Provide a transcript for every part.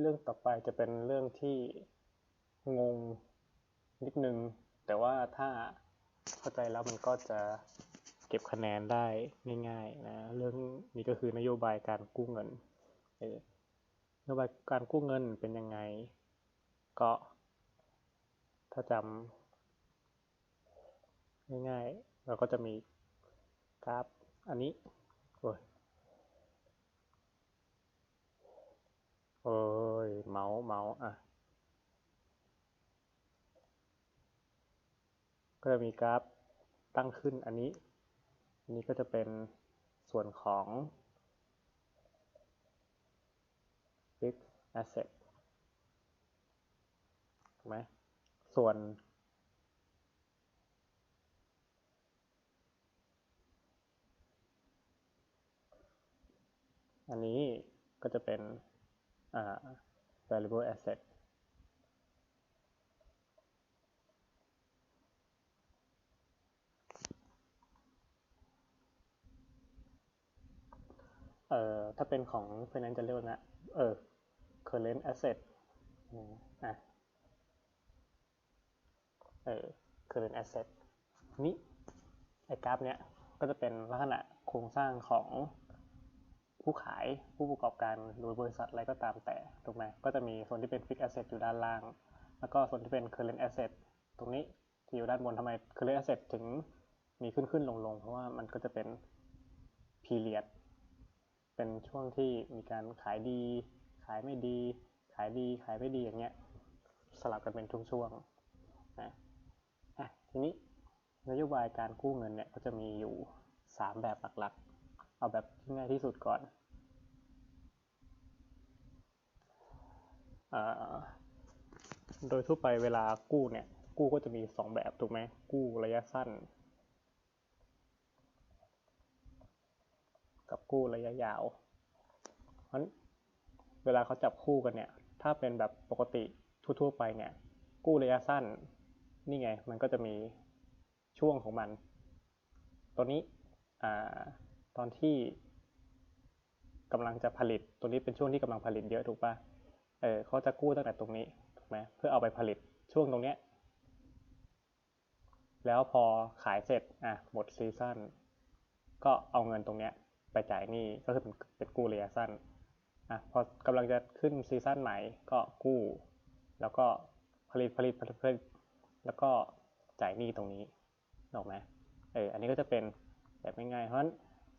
เรื่องต่อไปจะเป็นเรื่องที่งงนิดนึง แต่ว่าถ้าเข้าใจแล้วมันก็จะเก็บคะแนนได้ง่ายๆนะเรื่องนี้ก็คือนโยบายการกู้เงินนโยบายการกู้เงินเป็นยังไง ก็ถ้าจำง่ายๆเราก็จะมีกราฟอันนี้โอ้ยโอ้ย เมาส์เมาส์อะ ก็จะมีกราฟตั้งขึ้นอันนี้ อันนี้ก็จะเป็นส่วนของ fixed asset ถูกไหมส่วนอันนี้ก็จะเป็นอ่า variable asset เอ่อถ้าเป็นของ finance จะเรียกว่านะเออ current asset อะเออ current asset นี้ไอ้กราฟเนี้ยก็จะเป็นลักษณะโครงสร้างของ ผู้ขายผู้ประกอบการหรือบริษัทอะไรก็ตามแต่ถูกไหมก็จะมีส่วนที่เป็น fixed asset อยู่ด้านล่าง แล้วก็ส่วนที่เป็น current asset ตรงนี้ที่อยู่ด้านบนทำไม current asset ถึงมีขึ้นขึ้นลงลงเพราะว่ามันก็จะเป็น period เป็นช่วงที่มีการขายดี ขายไม่ดี ขายดีขายไม่ดีอย่างเงี้ยสลับกันเป็นช่วงๆนะอะทีนี้นโยบายการกู้เงินเนี่ยก็จะมีอยู่ 3 แบบหลักๆ เอาแบบง่ายที่สุดก่อนอโดยทั่วไปเวลากู้เนี่ย กู้ก็จะมี 2 แบบถูกไหมกู้ระยะสั้น กับกู้ระยะยาวเพราะเวลาเขาจับคู่กันเนี่ย ถ้าเป็นแบบปกติทั่วๆไปเนี่ย กู้ระยะสั้น นี่ไง มันก็จะมีช่วงของมัน ตัวนี้ ตอนที่กำลังจะผลิตตัวนี้เป็นช่วงที่กำลังผลิตเยอะถูกปะเออเขาจะกู้ตั้งแต่ตรงนี้ถูกไหมเพื่อเอาไปผลิตช่วงตรงเนี้ยแล้วพอขายเสร็จอะหมดซีซั่นก็เอาเงินตรงเนี้ยไปจ่ายหนี้ก็คือเป็นเป็นกู้ระยะสั้นอะพอกำลังจะขึ้นซีซั่นใหม่ก็กู้ แล้วก็ผลิตผลิตผลิตผลิตแล้วก็จ่ายหนี้ตรงนี้ถูกไหมเอออันนี้ก็จะเป็นแบบง่ายๆเพราะฉะนั้น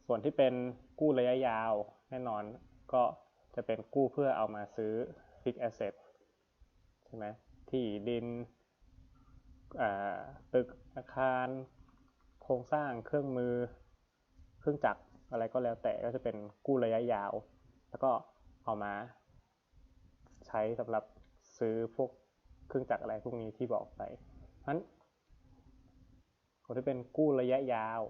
ส่วนที่เป็นกู้ระยะยาว แน่นอนก็จะเป็นกู้เพื่อเอามาซื้อ fixed asset ใช่ไหมที่ดินตึกอาคาร โครงสร้างเครื่องมือ เครื่องจักรอะไรก็แล้วแต่ก็จะเป็นกู้ระยะยาว แล้วก็เอามา ใช้สำหรับซื้อพวกเครื่องจักรอะไรพวกนี้ที่บอกไปเพราะฉะนั้นส่วนที่เป็นกู้ระยะยาว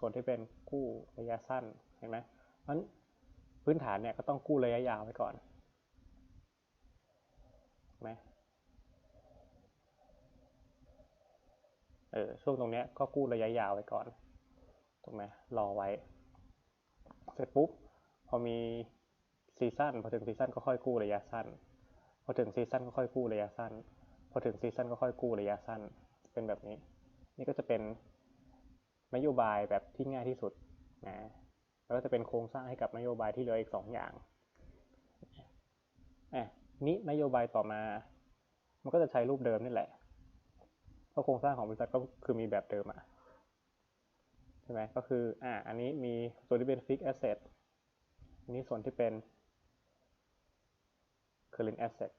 ส่วนที่เป็นกู้ระยะสั้นเห็นไหมเพราะฉะนั้นพื้นฐานเนี่ยก็ต้องกู้ระยะยาวไว้ก่อนไหมเออช่วงตรงนี้ก็กู้ระยะยาวไว้ก่อนถูกไหมรอไว้ เสร็จปุ๊บพอมีซีซั่นพอถึงซีซั่นก็ค่อยกู้ระยะสั้น พอถึงซีซั่นก็ค่อยกู้ระยะสั้น พอถึงซีซั่นก็ค่อยกู้ระยะสั้น เป็นแบบนี้ นี่ก็จะเป็น นโยบายแบบที่ง่ายที่สุดนะแล้วก็จะเป็นโครงสร้างให้กับนโยบายที่เหลืออีกสองอย่างอะนี้นโยบายต่อมา มันก็จะใช้รูปเดิมนี่แหละ เพราะโครงสร้างของบริษัทก็คือมีแบบเดิมอะใช่ไหมก็คืออ่าอันนี้มีส่วนที่เป็น fixed asset อันนี้ส่วนที่เป็น current asset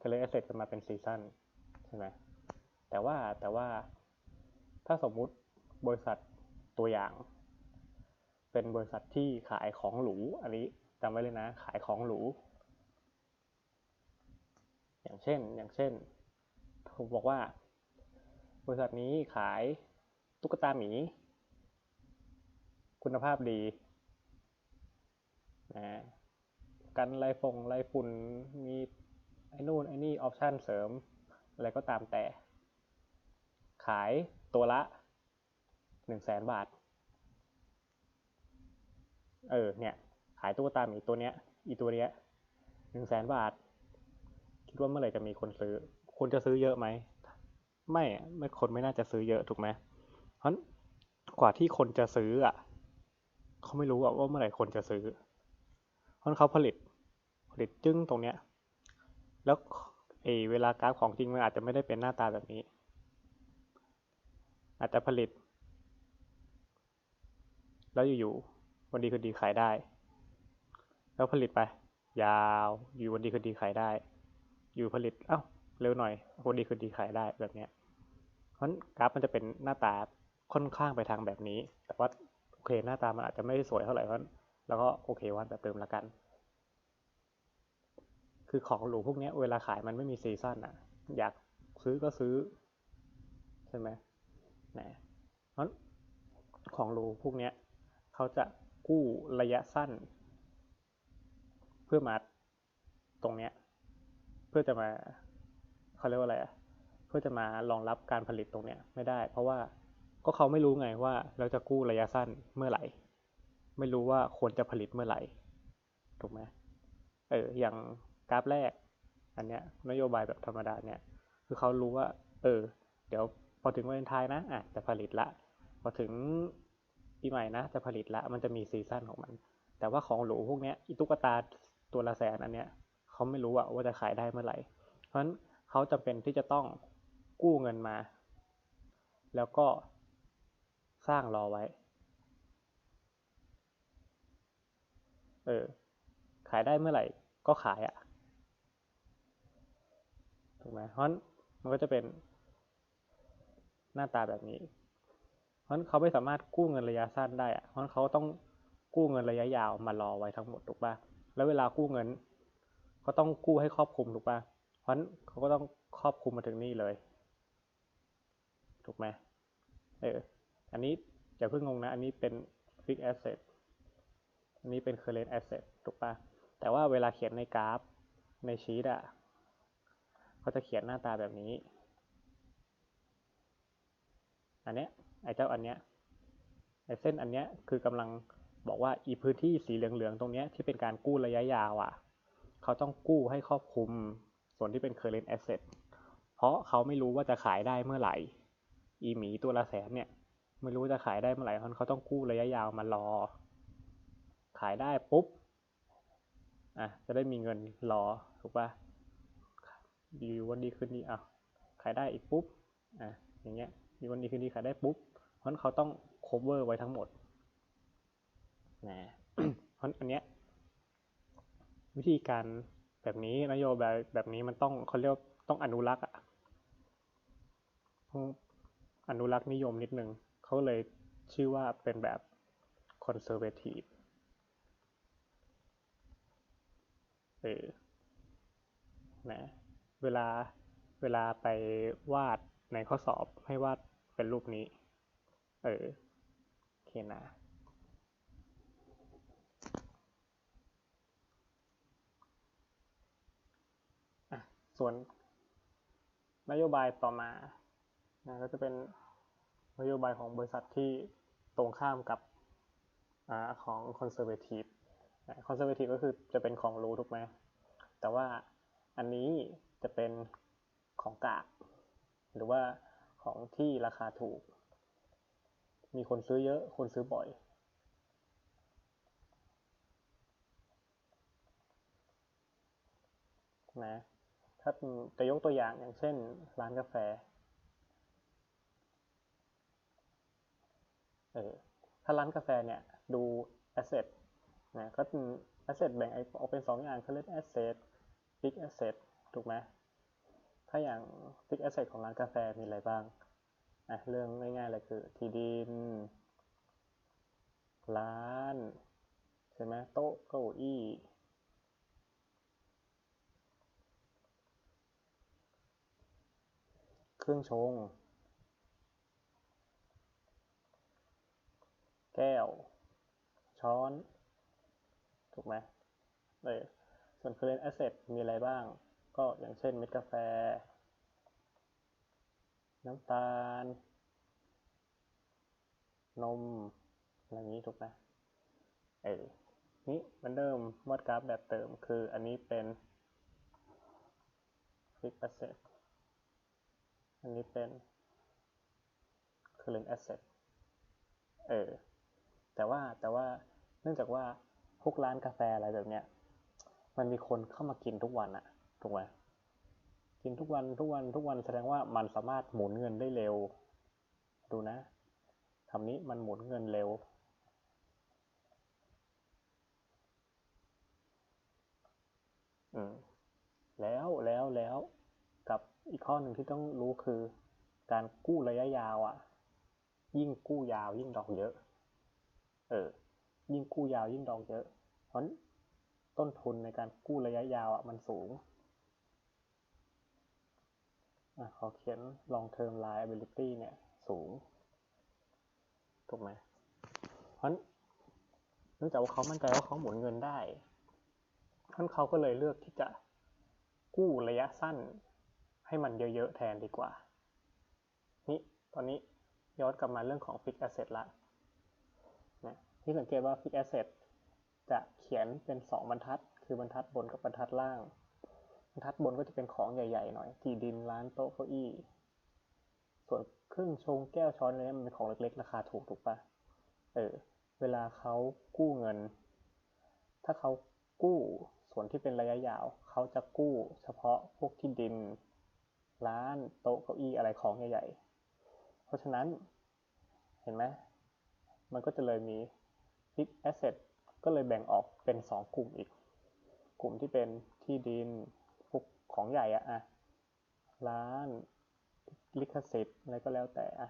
current asset จะมาเป็นซีซันใช่ไหมแต่ว่าแต่ว่าถ้าสมมุติ บริษัทตัวอย่าง เป็นบริษัทที่ขายของหรูอันนี้จำไว้เลยนะขายของหรู อย่างเช่นอย่างเช่นผมบอกว่า บริษัทนี้ขายตุ๊กตาหมี คุณภาพดีนะกันไล่ฟงไล่ฝุ่นมีไอ้นู่นไอ้นี่ออปชันเสริม อะไรก็ตามแต่ ขายตัวละ หนึ่งแสนบาท เออ เนี่ย ขายตุ๊กตาหมีตัวเนี้ย อีตัวเนี้ยหนึ่งแสนบาท คิดว่าเมื่อไหร่จะมีคนซื้อ คนจะซื้อเยอะไหม ไม่ ไม่คนไม่น่าจะซื้อเยอะถูกไหมเพราะฉะนั้นกว่าที่คนจะซื้ออะ เขาไม่รู้ว่าเมื่อไหร่คนจะซื้อ เพราะฉะนั้นเขาผลิต ผลิตจึ้งตรงเนี้ย แล้วเออเวลากราฟของจริงมันอาจจะไม่ได้เป็นหน้าตาแบบนี้ อาจจะผลิต แล้วอยู่ๆวันดีคืนดีขายได้ แล้วผลิตไป ยาวอยู่วันดีคืนดีขายได้ อยู่ผลิตเอ้าเร็วหน่อยวันดีคืนดีขายได้แบบเนี้ยเพราะนั้นกราฟมันจะเป็นหน้าตาค่อนข้างไปทางแบบนี้ แต่ว่าโอเคหน้าตามันอาจจะไม่ได้สวยเท่าไหร่เพราะนั้นแล้วก็โอเควาดแบบเดิมละกัน คือของหรูพวกเนี้ยเวลาขายมันไม่มีซีซั่นอะ อยากซื้อก็ซื้อ ใช่ไหมนะเพราะของหรูพวกเนี้ย เขาจะกู้ระยะสั้น เพื่อมาตรงเนี้ย เพื่อจะมาเขาเรียกว่าอะไรอะเพื่อจะมารองรับการผลิตตรงเนี้ยไม่ได้ เพราะว่าก็เขาไม่รู้ไงว่าเราจะกู้ระยะสั้นเมื่อไหร่ ไม่รู้ว่าควรจะผลิตเมื่อไหร่ถูกไหมเอออย่างกราฟแรก อันเนี้ย นโยบายแบบธรรมดาเนี่ย คือเขารู้ว่า เออ เดี๋ยวพอถึงวันไทายนะอะจะผลิตละ พอถึง ปีใหม่นะจะผลิตละมันจะมีซีซั่นของมัน แต่ว่าของหรูพวกเนี้ยอีตุ๊กตาตัวละแสนอันเนี้ยเขาไม่รู้ว่าจะขายได้เมื่อไหร่ เพราะฉะนั้นเขาจำเป็นที่จะต้องกู้เงินมา แล้วก็สร้างรอไว้ เออ ขายได้เมื่อไหร่ก็ขายอะ่ะ ถูกไหมเพราะนั้นมันก็จะเป็นหน้าตาแบบนี้ ราะนั้นเขาไม่สามารถกู้เงินระยะสั้นได้อะเพราะนั้นเขาต้องกู้เงินระยะยาวมารอไว้ทั้งหมดถูกปะแล้วเวลากู้เงินก็ต้องกู้ให้ครอบคลุมถูกปะเพราะนั้นเขาก็ต้องครอบคลุมมาถึงนี่เลย ถูกไหมเออ อันนี้อย่าเพิ่งงงนะ อันนี้เป็น fixed asset อันนี้เป็น current asset ถูกปะแต่ว่าเวลาเขียนในกราฟในชีตอะเขาจะเขียนหน้าตาแบบนี้ อันเนี้ยไอ้เจ้าอันเนี้ยไอ้เส้นอันเนี้ยคือกำลังบอกว่าอีพื้นที่สีเหลืองๆตรงเนี้ยที่เป็นการกู้ระยะยาวอะเขาต้องกู้ให้ครอบคลุมส่วนที่เป็น current asset เพราะเขาไม่รู้ว่าจะขายได้เมื่อไหร่ อีหมีตัวละแสนเนี่ย ไม่รู้จะขายได้เมื่อไหร่เพราะเขาต้องกู้ระยะยาวมารอ ขายได้ปุ๊บอะจะได้มีเงินรอถูกปะดีวันดีคืนดีอะขายได้อีกปุ๊บอะอย่างเงี้ย มีวันดีคืนดีขายได้ปุ๊บเพราะเขาต้อง cover ไว้ทั้งหมดนะเพราะอันเนี้ยวิธีการแบบนี้นโยบายแบบนี้มันต้องเขาเรียกต้องอนุรักษ์อะอนุรักษ์นิยมนิดนึงเขาเลยชื่อว่าเป็นแบบ conservative เออนะเวลาเวลาไปวาดในข้อสอบให้วาด เป็นรูปนี้ เออโอเคนะส่วนนโยบายต่อมานะก็จะเป็นนโยบายของบริษัทที่ตรงข้ามกับอของ conservative conservative ก็คือจะเป็นของรู้ถูกไหมแต่ว่าอันนี้จะเป็นของกาก หรือว่า ของที่ราคาถูก มีคนซื้อเยอะ คนซื้อบ่อย นะ ถ้าจะยกตัวอย่างอย่างเช่น ร้านกาแฟ เออ ถ้าร้านกาแฟเนี่ย ดู asset นะ ก็ asset แบ่งออกเป็นสองอย่าง current asset fixed asset ถูกไหม ถ้าอย่าง fixed asset ของร้านกาแฟมีอะไรบ้างอะเรื่องง่ายๆเลยคือ ที่ดิน ร้าน ใช่ไหมโต๊ะเก้าอี้เครื่องชง แก้ว ช้อน ถูกไหมเออส่วน current asset มีอะไรบ้าง ก็อย่างเช่นเม็ดกาแฟ น้ำตาล นม อะไรอย่างนี้ถูกไหมเออนี่เหมือนเดิมวาดกราฟแบบเติม คืออันนี้เป็น fixed asset อันนี้เป็น current asset เออ แต่ว่าแต่ว่าเนื่องจากว่าพวกร้านกาแฟอะไรแบบเนี้ย มันมีคนเข้ามากินทุกวันอะ ถูกไหมกินทุกวันทุกวันทุกวันแสดงว่ามันสามารถหมุนเงินได้เร็ว ดูนะคำนี้มันหมุนเงินเร็ว อืมแล้วแล้วแล้วกับอีกข้อหนึ่งที่ต้องรู้คือ การกู้ระยะยาวอะ ยิ่งกู้ยาวยิ่งดอกเยอะ เออ ยิ่งกู้ยาวยิ่งดอกเยอะ เพราะต้นทุนในการกู้ระยะยาวอะมันสูง ขอเขียน long term liability เนี่ย สูง ถูกไหมเพราะเนื่องจากว่าเขามั่นใจว่าเขาหมุนเงินได้ท่านเขาก็เลยเลือกที่จะกู้ระยะสั้น ให้มันเยอะๆแทนดีกว่า นี่ ตอนนี้ย้อนกลับมาเรื่องของ fixed asset ละนะที่สังเกตว่า fixed asset จะเขียนเป็นสองบรรทัด คือบรรทัดบนกับบรรทัดล่าง บรรทัดบนก็จะเป็นของใหญ่ๆหน่อยที่ดินร้านโต๊ะเก้าอี้ ส่วนเครื่องชงแก้วช้อนอะไรนี่มันเป็นของเล็กๆ ราคาถูกถูกปะเออ เวลาเขากู้เงิน ถ้าเขากู้ส่วนที่เป็นระยะยาว เขาจะกู้เฉพาะพวกที่ดิน ร้านโต๊ะเก้าอี้อะไรของใหญ่ๆ เพราะฉะนั้นเห็นไหมมันก็จะเลยมี fixed asset ก็เลยแบ่งออกเป็นสองกลุ่มอีก กลุ่มที่เป็นที่ดิน ของใหญ่อะอะร้านลิขสิทธิ์อะไรก็แล้วแต่อะ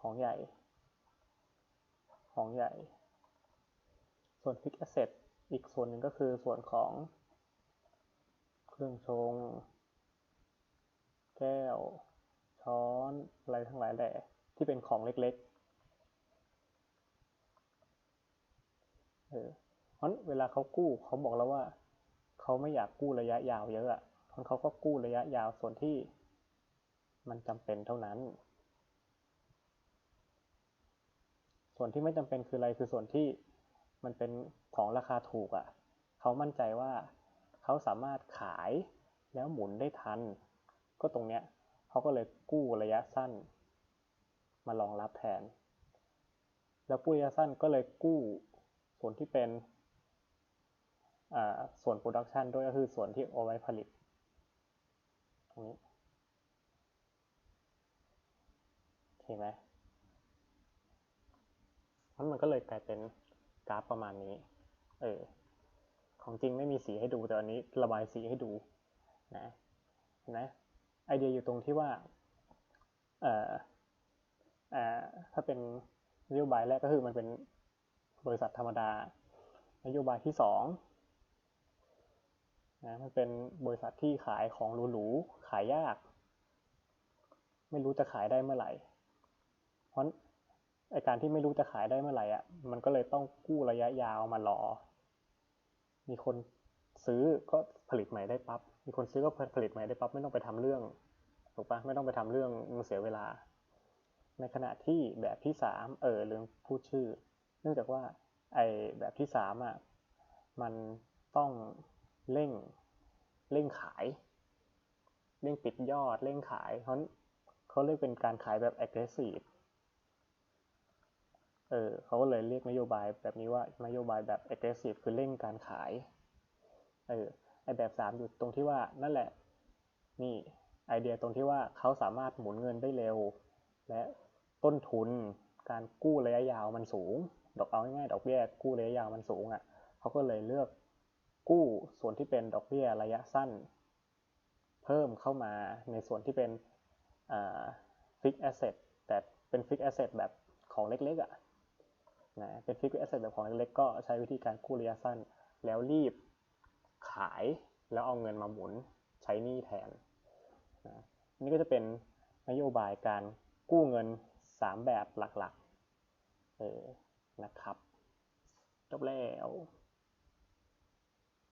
ของใหญ่ ของใหญ่ ส่วน fixed asset อีกส่วนหนึ่งก็คือส่วนของ เครื่องชง แก้ว ช้อน อะไรทั้งหลายแหล่ที่เป็นของเล็กๆ เออเพราะเวลาเขากู้เขาบอกแล้วว่า เขาไม่อยากกู้ระยะยาวเยอะอะเพราะเขาก็กู้ระยะยาวส่วนที่ มันจำเป็นเท่านั้น ส่วนที่ไม่จำเป็นคืออะไรคือส่วนที่มันเป็นของราคาถูกอะเขามั่นใจว่าเขาสามารถขายแล้วหมุนได้ทัน ก็ตรงเนี้ยเขาก็เลยกู้ระยะสั้น มารองรับแทน แล้วกู้ระยะสั้นก็เลยกู้ส่วนที่เป็น ส่วนโปรดักชันด้วยก็คือส่วนที่เอาไว้ผลิตตรงนี้เห็นไหมมันมันก็เลยกลายเป็นกราฟประมาณนี้ เออ ของจริงไม่มีสีให้ดู แต่อันนี้ระบายสีให้ดูนะเห็นไหมไอเดียอยู่ตรงที่ว่า เอ่ออ่าถ้าเป็นนโยบายแรกก็คือมันเป็นบริษัทธรรมดานโยบายที่สอง นะมันเป็นบริษัทที่ขายของหรูๆขายยาก ไม่รู้จะขายได้เมื่อไหร่ เพราะไอการที่ไม่รู้จะขายได้เมื่อไหร่อะมันก็เลยต้องกู้ระยะยาวมารอ มีคนซื้อก็ผลิตใหม่ได้ปับ๊บมีคนซื้อก็ผลิตใหม่ได้ปั๊บไม่ต้องไปทำเรื่องถูกปะไม่ต้องไปทำเรื่องเสียเวลา ในขณะที่แบบที่สามเออเรื่องพูดชื่อ เนื่องจากว่าไอแบบที่สามอะมันต้อง เร่งเร่งขาย เร่งปิดยอด เร่งขายเพราะเขาเรียกเป็นการขายแบบ aggressive เออเขาก็เลยเรียกนโยบายแบบนี้ว่านโยบายแบบ aggressive คือเร่งการขายเออไอแบบสามอยู่ตรงที่ว่านั่นแหละนี่ไอเดียตรงที่ว่าเขาสามารถหมุนเงินได้เร็ว และต้นทุนการกู้ระยะยาวมันสูง ดอกเอาง่ายๆดอกเบี้ยกู้ระยะยาวมันสูงอะเขาก็เลยเลือก กู้ส่วนที่เป็นดอกเบี้ยระยะสั้น เพิ่มเข้ามาในส่วนที่เป็นฟิกแอสเซทแต่เป็นฟิกแอสเซทแบบของเล็กๆอะนะเป็นฟิกแอสเซทแบบของเล็กๆก็ใช้วิธีการกู้ระยะสั้น แล้วรีบขายแล้วเอาเงินมาหมุนใช้หนี้แทนนะนี่ก็จะเป็นนโยบายการกู้เงิน 3 แบบหลักๆเออนะครับจบแล้ว